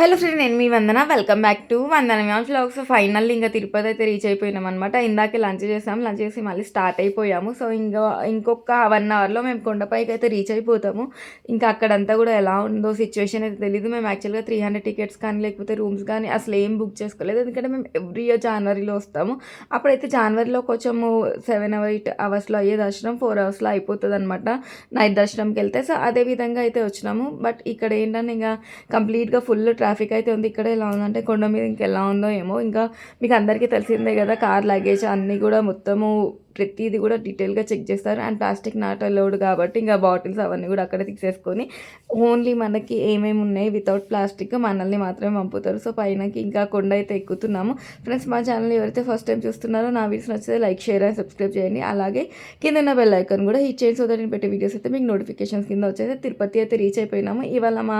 Hello friend నేను మీ Vandana. Welcome back to Vandana ma'am vlogs final ఇంకా తిరుపతి అయితే reach అయిపోయినాం అనమాట ఇందాకే లంచ్ చేసాం. లంచ్ చేసి మళ్ళీ స్టార్ట్ అయిపోయాము. సో ఇంకా ఇంకొక వన్ అవర్లో మేము కొండపైకి అయితే రీచ్ అయిపోతాము. ఇంకా అక్కడంతా కూడా ఎలా ఉందో సిచ్యువేషన్ అయితే తెలియదు మేము యాక్చువల్గా త్రీ హండ్రెడ్ టికెట్స్ కానీ లేకపోతే రూమ్స్ కానీ అసలు ఏం బుక్ చేసుకోలేదు. ఎందుకంటే మేము ఎవ్రీ ఇయర్ జనవరిలో వస్తాము. అప్పుడైతే జనవరిలో కొంచెము సెవెన్ అవర్ ఎయిట్ అవర్స్లో అయ్యే దర్శనం ఫోర్ అవర్స్లో అయిపోతుంది అనమాట నైట్ దర్శనంకి వెళ్తే. సో అదే విధంగా అయితే వచ్చినాము. బట్ ఇక్కడ ఏంటంటే ఇంకా కంప్లీట్గా ఫుల్ ట్రా ట్రాఫిక్ అయితే ఉంది. ఇక్కడ ఎలా ఉందంటే కొండ మీద ఇంకా ఎలా ఉందో ఏమో. ఇంకా మీకు అందరికీ తెలిసిందే కదా కార్ లగేజ్ అన్నీ కూడా మొత్తము ప్రతిదీ కూడా డీటెయిల్గా చెక్ చేస్తారు. అండ్ ప్లాస్టిక్ నాట్ అలౌడ్ కాబట్టి ఇంకా బాటిల్స్ అవన్నీ కూడా అక్కడ తీసేసుకొని ఓన్లీ మనకి ఏమేమి ఉన్నాయి వితౌట్ ప్లాస్టిక్ మనల్ని మాత్రమే పంపుతారు. సో పైనకి ఇంకా కొండ అయితే ఎక్కుతున్నాము. ఫ్రెండ్స్ మా ఛానల్ ఎవరైతే ఫస్ట్ టైం చూస్తున్నారో నా వీడియోస్ నచ్చితే లైక్ షేర్ అండ్ సబ్స్క్రైబ్ చేయండి. అలాగే కింద ఉన్న బెల్ ఐకాన్ కూడా హిట్ చేయండి సో దట్ నేను పెట్టే వీడియోస్ అయితే మీకు నోటిఫికేషన్స్ కింద వచ్చేసి తిరుపతి అయితే రీచ్ అయిపోయినాము. ఇవాళ మా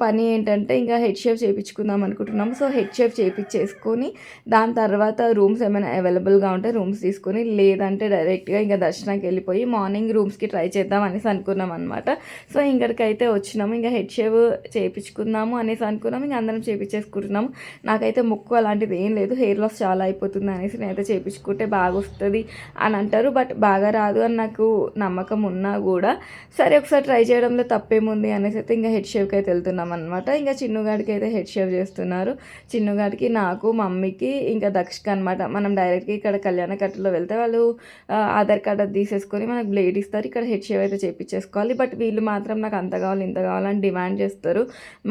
పని ఏంటంటే ఇంకా హెడ్ షేప్ చేయించుకుందాం అనుకుంటున్నాము. సో హెడ్ షేప్ చేయించేసుకొని దాని తర్వాత రూమ్స్ ఏమైనా అవైలబుల్గా ఉంటే రూమ్స్ తీసుకొని లేదంటే డైరెక్ట్గా ఇంకా దర్శనానికి వెళ్ళిపోయి మార్నింగ్ రూమ్స్కి ట్రై చేద్దాం అనేసి అనుకున్నాం అనమాట సో ఇక్కడికైతే వచ్చినాము. ఇంకా హెడ్ షేవ్ చేయించుకుందాము అనేసి అనుకున్నాము. ఇంకా అందరం చేయించేసుకుంటున్నాము నాకైతే ముక్కు అలాంటిది ఏం లేదు. హెయిర్ లాస్ చాలా అయిపోతుంది అనేసి నేనైతే చేయించుకుంటే బాగా వస్తుంది అని అంటారు. బట్ బాగా రాదు అని నాకు నమ్మకం ఉన్నా కూడా సరే ఒకసారి ట్రై చేయడంలో తప్పేముంది అనేసి అయితే ఇంకా హెడ్ షేవ్కి అయితే వెళ్తున్నాం అనమాట ఇంకా చిన్నుగాడికి అయితే హెడ్ షేవ్ చేస్తున్నారు. చిన్నుగాడికి నాకు మమ్మీకి ఇంకా దక్షకి అనమాట మనం డైరెక్ట్గా ఇక్కడ కళ్యాణ కట్టలో వెళ్తే వాళ్ళు ఆధార్ కార్డ్ అది తీసేసుకొని మనకు బ్లేడ్ ఇస్తారు. ఇక్కడ హెడ్ షేవ్ అయితే చేయించేసుకోవాలి బట్ వీళ్ళు మాత్రం నాకు అంత కావాలి ఇంత కావాలని డిమాండ్ చేస్తారు.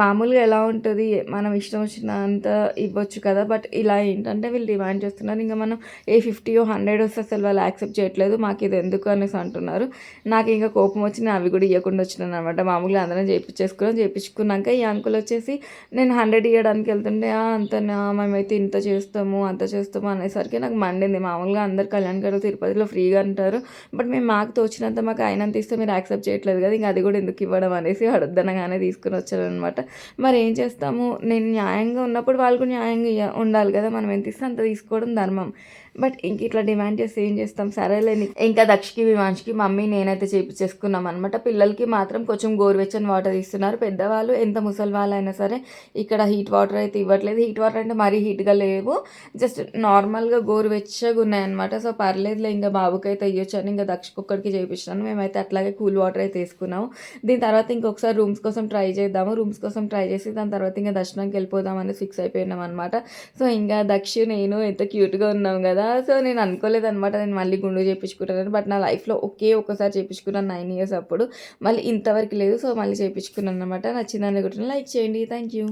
మామూలుగా ఎలా ఉంటుంది? మనం ఇష్టం వచ్చినంత ఇవ్వచ్చు కదా. బట్ ఇలా ఏంటంటే వీళ్ళు డిమాండ్ చేస్తున్నారు. ఇంకా మనం ఏ ఫిఫ్టీ హండ్రెడ్ వస్తే అసలు వాళ్ళు యాక్సెప్ట్ చేయట్లేదు. మాకు ఇది ఎందుకు అనేసి అంటున్నారు. నాకు ఇంకా కోపం వచ్చి నేను అవి కూడా ఇవ్వకుండా వచ్చినాను అనమాట మామూలుగా అందరం చేయించేసుకున్నాం చేయించుకున్నాక ఈ అంకుల్ వచ్చేసి నేను హండ్రెడ్ ఇవ్వడానికి వెళ్తుంటే అంత అంతనా మేమైతే ఇంత చేస్తాము అంత చేస్తాము అనేసరికి నాకు మండింది. మామూలుగా అందరు కళ్యాణ్ గారు తిరుపతిలో ఫ్రీగా అంటారు. బట్ మేము మాకు తోచినంత మాకు అయినంత ఇస్తే మీరు యాక్సెప్ట్ చేయట్లేదు కదా ఇంకా అది కూడా ఎందుకు ఇవ్వడం అనేసి అడుద్దనగానే తీసుకుని వచ్చారనమాట మరి ఏం చేస్తాము? నేను న్యాయంగా ఉన్నప్పుడు వాళ్ళకు న్యాయంగా ఉండాలి కదా మనం ఎంత ఇస్తే అంత తీసుకోవడం ధర్మం. బట్ ఇంక ఇట్లా డిమాండ్ చేస్తే ఏం చేస్తాం? సరేలే ఇంకా దక్షకి విమాన్స్కి మమ్మీ నేనైతే చేపించేసుకున్నాం అనమాట పిల్లలకి మాత్రం కొంచెం గోరువెచ్చని వాటర్ ఇస్తున్నారు. పెద్దవాళ్ళు ఎంత ముసలి వాళ్ళైనా సరే ఇక్కడ హీట్ వాటర్ అయితే ఇవ్వట్లేదు. హీట్ వాటర్ అంటే మరీ హీట్గా లేవు. జస్ట్ నార్మల్గా గోరువెచ్చగా ఉన్నాయన్నమాట. సో పర్లేదులే ఇంకా బాబుకి అయితే ఇవ్వచ్చు అని ఇంకా దక్షకి ఒక్కడికి చేయించినాను మేమైతే అట్లాగే కూల్ వాటర్ అయితే తీసుకున్నాము దీని తర్వాత ఇంకొకసారి రూమ్స్ కోసం ట్రై చేద్దాము. రూమ్స్ కోసం ట్రై చేసి దాని తర్వాత ఇంకా దర్శనంకి వెళ్ళిపోదామని ఫిక్స్ అయిపోయినాం అనమాట సో ఇంకా దక్షి నేను ఎంత క్యూట్గా ఉన్నాం కదా కదా? సో నేను అనుకోలేదు అనమాట నేను మళ్ళీ గుండు చేయించుకుంటాను బట్ నా లైఫ్లో ఒకే ఒకసారి చేయించుకున్నాను నైన్ ఇయర్స్ అప్పుడు. మళ్ళీ ఇంతవరకు లేదు. సో మళ్ళీ చేయించుకున్నాను అనమాట నచ్చిందని అనుకుంటున్నాను లైక్ చేయండి. Thank you